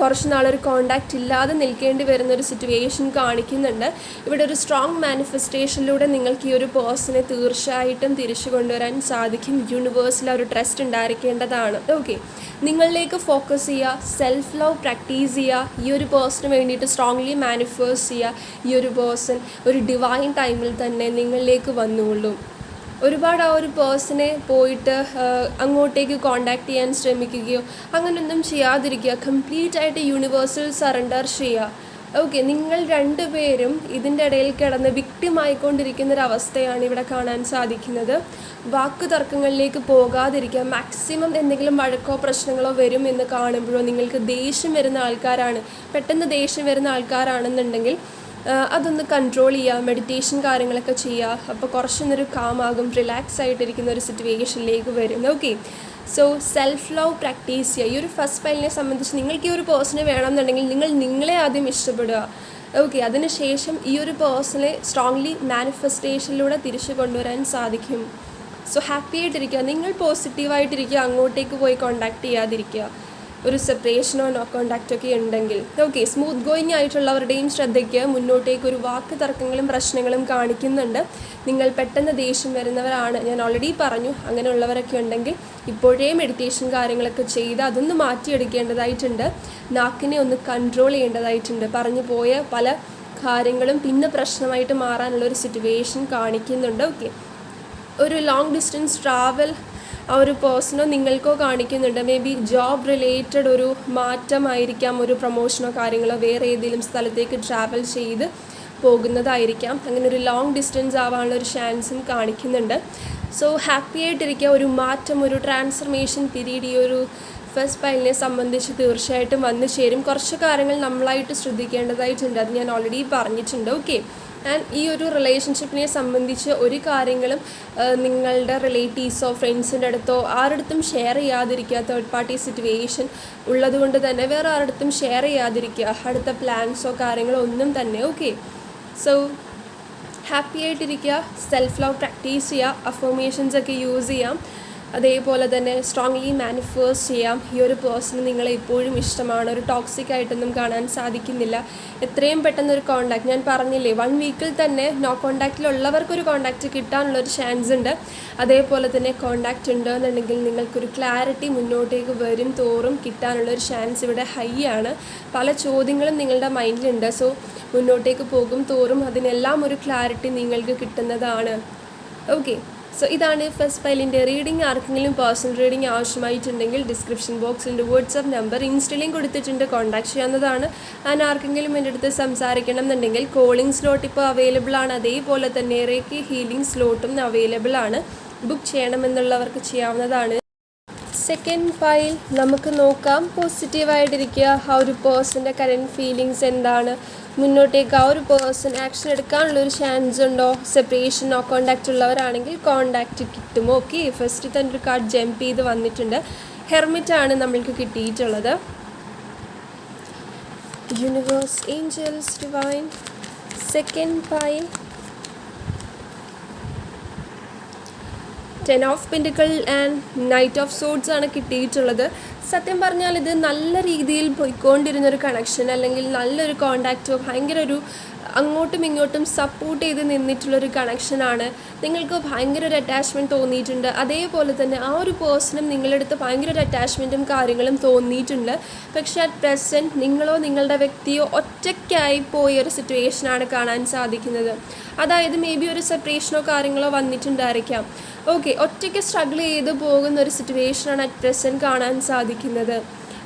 കുറച്ച് നാളൊരു കോണ്ടാക്റ്റ് ഇല്ലാതെ നിൽക്കേണ്ടി വരുന്ന ഒരു സിറ്റുവേഷൻ കാണിക്കുന്നുണ്ട്. ഇവിടെ ഒരു സ്ട്രോങ് മാനിഫെസ്റ്റേഷനിലൂടെ നിങ്ങൾക്ക് ഈ ഒരു പേഴ്സണെ തീർച്ചയായിട്ടും തിരിച്ചു കൊണ്ടുവരാൻ സാധിക്കും. യൂണിവേഴ്സിൽ ഒരു ട്രസ്റ്റ് ഉണ്ടായിരിക്കേണ്ടതാണ്. ഓക്കെ നിങ്ങളിലേക്ക് ഫോക്കസ് ചെയ്യുക സെൽഫ് ലവ് പ്രാക്ടീസ് ചെയ്യുക ഈ ഒരു പേഴ്സണിന് വേണ്ടിയിട്ട് സ്ട്രോങ്ലി മാനിഫേഴ്സ് ചെയ്യുക ഈ ഒരു പേഴ്സൺ ഒരു ഡിവൈൻ ടൈമിൽ തന്നെ നിങ്ങളിലേക്ക് വന്നുകൊള്ളും. ഒരുപാട് ആ ഒരു പേഴ്സണെ പോയിട്ട് അങ്ങോട്ടേക്ക് കോണ്ടാക്ട് ചെയ്യാൻ ശ്രമിക്കുകയോ അങ്ങനെയൊന്നും ചെയ്യാതിരിക്കുക. കംപ്ലീറ്റ് ആയിട്ട് യൂണിവേഴ്സൽ സറണ്ടർ ചെയ്യുക. ഓക്കെ നിങ്ങൾ രണ്ടുപേരും ഇതിന്റെ ഇടയിൽ കിടന്ന് വിക്ടിമായിക്കൊണ്ടിരിക്കുന്ന ഒരു അവസ്ഥയാണ് ഇവിടെ കാണാൻ സാധിക്കുന്നത്. വാക്ക് തർക്കങ്ങളിലേക്ക് പോകാതിരിക്കുക. മാക്സിമം എന്തെങ്കിലും വഴക്കോ പ്രശ്നങ്ങളോ വരും എന്ന് കാണുമ്പോഴോ നിങ്ങൾക്ക് ദേഷ്യം വരുന്ന ആൾക്കാരാണ് പെട്ടെന്ന് ദേഷ്യം വരുന്ന ആൾക്കാരാണെന്നുണ്ടെങ്കിൽ അതൊന്ന് കൺട്രോൾ ചെയ്യുക മെഡിറ്റേഷൻ കാര്യങ്ങളൊക്കെ ചെയ്യുക. അപ്പോൾ കുറച്ചൊന്നൊരു കാമാകും റിലാക്സ് ആയിട്ടിരിക്കുന്ന ഒരു സിറ്റുവേഷനിലേക്ക് വരും okay so self love practice ചെയ്യുക. ഈ ഒരു ഫസ്റ്റ് ഫയലിനെ സംബന്ധിച്ച് നിങ്ങൾക്ക് ഈ ഒരു പേഴ്സണെ വേണമെന്നുണ്ടെങ്കിൽ നിങ്ങൾ നിങ്ങളെ ആദ്യം ഇഷ്ടപ്പെടുക. ഓക്കെ അതിനുശേഷം ഈ ഒരു പേഴ്സണെ സ്ട്രോങ്ലി മാനിഫെസ്റ്റേഷനിലൂടെ തിരിച്ചു കൊണ്ടുവരാൻ സാധിക്കും. സോ ഹാപ്പി ആയിട്ടിരിക്കുക. നിങ്ങൾ പോസിറ്റീവായിട്ടിരിക്കുക അങ്ങോട്ടേക്ക് പോയി കോണ്ടാക്ട് ചെയ്യാതിരിക്കുക. ഒരു സെപ്പറേഷനോ നോ കോണ്ടാക്റ്റോ ഒക്കെ ഉണ്ടെങ്കിൽ. ഓക്കെ സ്മൂത്ത് ഗോയിങ് ആയിട്ടുള്ളവരുടെയും ശ്രദ്ധയ്ക്ക് മുന്നോട്ടേക്ക് ഒരു വാക്ക് തർക്കങ്ങളും പ്രശ്നങ്ങളും കാണിക്കുന്നുണ്ട്. നിങ്ങൾ പെട്ടെന്ന് ദേഷ്യം വരുന്നവരാണ്. ഞാൻ ഓൾറെഡി പറഞ്ഞു. അങ്ങനെയുള്ളവരൊക്കെ ഉണ്ടെങ്കിൽ ഇപ്പോഴേ മെഡിറ്റേഷൻ കാര്യങ്ങളൊക്കെ ചെയ്ത് അതൊന്ന് മാറ്റിയെടുക്കേണ്ടതായിട്ടുണ്ട്. നാക്കിനെ ഒന്ന് കൺട്രോൾ ചെയ്യേണ്ടതായിട്ടുണ്ട്. പറഞ്ഞു പോയ പല കാര്യങ്ങളും പിന്നെ പ്രശ്നമായിട്ട് മാറാനുള്ള ഒരു സിറ്റുവേഷൻ കാണിക്കുന്നുണ്ട്. ഓക്കെ ഒരു ലോങ് ഡിസ്റ്റൻസ് ട്രാവൽ ഒരു പേഴ്സണോ നിങ്ങൾക്കോ കാണിക്കുന്നുണ്ട്. മേ ബി ജോബ് റിലേറ്റഡ് ഒരു മാറ്റമായിരിക്കാം ഒരു പ്രൊമോഷനോ കാര്യങ്ങളോ വേറെ ഏതെങ്കിലും സ്ഥലത്തേക്ക് ട്രാവൽ ചെയ്ത് പോകുന്നതായിരിക്കാം. അങ്ങനെ ഒരു ലോങ് ഡിസ്റ്റൻസ് ആവാനുള്ള ഒരു ചാൻസും കാണിക്കുന്നുണ്ട്. സോ ഹാപ്പി ആയിട്ടിരിക്കുക. ഒരു മാറ്റം ഒരു ട്രാൻസ്ഫർമേഷൻ പീരീഡ് ഈ ഒരു ഫസ്റ്റ് പൈലിനെ സംബന്ധിച്ച് തീർച്ചയായിട്ടും വന്നു ചേരും. കുറച്ച് കാര്യങ്ങൾ നമ്മളായിട്ട് ശ്രദ്ധിക്കേണ്ടതായിട്ടുണ്ട്. അത് ഞാൻ ഓൾറെഡി പറഞ്ഞിട്ടുണ്ട്. ഓക്കെ ആൻഡ് ഈ ഒരു റിലേഷൻഷിപ്പിനെ സംബന്ധിച്ച് ഒരു കാര്യങ്ങളും നിങ്ങളുടെ റിലേറ്റീവ്സോ ഫ്രണ്ട്സിന്റെ അടുത്തോ ആരടുത്തും ഷെയർ ചെയ്യാതിരിക്കുക തേർഡ് പാർട്ടി സിറ്റുവേഷൻ ഉള്ളതുകൊണ്ട് തന്നെ വേറെ ആരടുത്തും ഷെയർ ചെയ്യാതിരിക്കുക അടുത്ത പ്ലാൻസോ കാര്യങ്ങളോ ഒന്നും തന്നെ ഓക്കെ സോ ഹാപ്പി ആയിട്ടിരിക്കുക സെൽഫ് ലവ് പ്രാക്ടീസ് ചെയ്യുക അഫോമേഷൻസ് ഒക്കെ യൂസ് ചെയ്യാം. അതേപോലെ തന്നെ സ്ട്രോങ്ലി മാനിഫേഴ്സ് ചെയ്യാം. ഈ ഒരു പേഴ്സൺ നിങ്ങളെ ഇപ്പോഴും ഇഷ്ടമാണ്. ഒരു ടോക്സിക് ആയിട്ടൊന്നും കാണാൻ സാധിക്കുന്നില്ല. എത്രയും പെട്ടെന്ന് ഒരു കോണ്ടാക്ട് ഞാൻ പറഞ്ഞില്ലേ വൺ വീക്കിൽ തന്നെ നോ കോണ്ടാക്റ്റിലുള്ളവർക്കൊരു കോണ്ടാക്റ്റ് കിട്ടാനുള്ളൊരു ചാൻസ് ഉണ്ട്. അതേപോലെ തന്നെ കോണ്ടാക്റ്റ് ഉണ്ട് എന്നുണ്ടെങ്കിൽ നിങ്ങൾക്കൊരു ക്ലാരിറ്റി മുന്നോട്ടേക്ക് വരും തോറും കിട്ടാനുള്ളൊരു ചാൻസ് ഇവിടെ ഹൈ ആണ്. പല ചോദ്യങ്ങളും നിങ്ങളുടെ മൈൻഡിലുണ്ട് സോ മുന്നോട്ടേക്ക് പോകും തോറും അതിനെല്ലാം ഒരു ക്ലാരിറ്റി നിങ്ങൾക്ക് കിട്ടുന്നതാണ്. ഓക്കെ സോ ഇതാണ് ഫസ്റ്റ് ഫയലിന്റെ റീഡിംഗ് ആർക്കെങ്കിലും പേഴ്സണൽ റീഡിംഗ് ആവശ്യമായിട്ടുണ്ടെങ്കിൽ ഡിസ്ക്രിപ്ഷൻ ബോക്സിന്റെ വാട്സപ്പ് നമ്പർ ഇൻസ്റ്റയിലും കൊടുത്തിട്ടുണ്ട്. കോൺടാക്ട് ചെയ്യാവുന്നതാണ്. ആൻഡ് ആർക്കെങ്കിലും എന്റെ അടുത്ത് സംസാരിക്കണം എന്നുണ്ടെങ്കിൽ കോളിംഗ് സ്ലോട്ട് ഇപ്പോൾ അവൈലബിൾ ആണ്. അതേപോലെ തന്നെ റേക്ക് ഹീലിംഗ് സ്ലോട്ടും അവൈലബിൾ ആണ്. ബുക്ക് ചെയ്യണമെന്നുള്ളവർക്ക് ചെയ്യാവുന്നതാണ്. സെക്കൻഡ് ഫയൽ നമുക്ക് നോക്കാം. പോസിറ്റീവായിട്ടിരിക്കുക ആ ഒരു പേഴ്സന്റെ കറന്റ് ഫീലിങ്സ് എന്താണ്? മുന്നോട്ടേക്ക് ആ ഒരു പേഴ്സൺ ആക്ഷൻ എടുക്കാനുള്ള ഒരു ചാൻസ് ഉണ്ടോ? സെപ്പറേഷനോ കോണ്ടാക്റ്റ് ഉള്ളവരാണെങ്കിൽ കോണ്ടാക്റ്റ് കിട്ടും. ഓക്കെ ഫസ്റ്റ് തന്നെ ഒരു കാർഡ് ജമ്പ് ചെയ്ത് വന്നിട്ടുണ്ട്. ഹെർമിറ്റ് ആണ് നമ്മൾക്ക് കിട്ടിയിട്ടുള്ളത്. Universe angels divine second pile ten of pentacle and knight of swords ആണ് കിട്ടിയിട്ടുള്ളത്. സത്യം പറഞ്ഞാൽ ഇത് നല്ല രീതിയിൽ പോയിക്കൊണ്ടിരുന്നൊരു കണക്ഷൻ അല്ലെങ്കിൽ നല്ലൊരു കോണ്ടാക്റ്റ് ഭയങ്കര ഒരു അങ്ങോട്ടും ഇങ്ങോട്ടും സപ്പോർട്ട് ചെയ്ത് നിന്നിട്ടുള്ളൊരു കണക്ഷനാണ് നിങ്ങൾക്ക് ഭയങ്കര ഒരു അറ്റാച്ച്മെന്റ് തോന്നിയിട്ടുണ്ട്. അതേപോലെ തന്നെ ആ ഒരു പേഴ്സണും നിങ്ങളുടെ അടുത്ത് ഭയങ്കര ഒരു അറ്റാച്ച്മെന്റും കാര്യങ്ങളും തോന്നിയിട്ടുണ്ട്. പക്ഷേ അറ്റ് പ്രസന്റ് നിങ്ങളോ നിങ്ങളുടെ വ്യക്തിയോ ഒറ്റയ്ക്കായി പോയ ഒരു സിറ്റുവേഷനാണ് കാണാൻ സാധിക്കുന്നത്. അതായത് മേ ബി ഒരു സെപ്പറേഷനോ കാര്യങ്ങളോ വന്നിട്ടുണ്ടായിരിക്കാം. ഓക്കെ ഒറ്റയ്ക്ക് സ്ട്രഗിൾ ചെയ്ത് പോകുന്ന ഒരു സിറ്റുവേഷനാണ് അറ്റ് പ്രസന്റ് കാണാൻ സാധിക്കുന്നത്.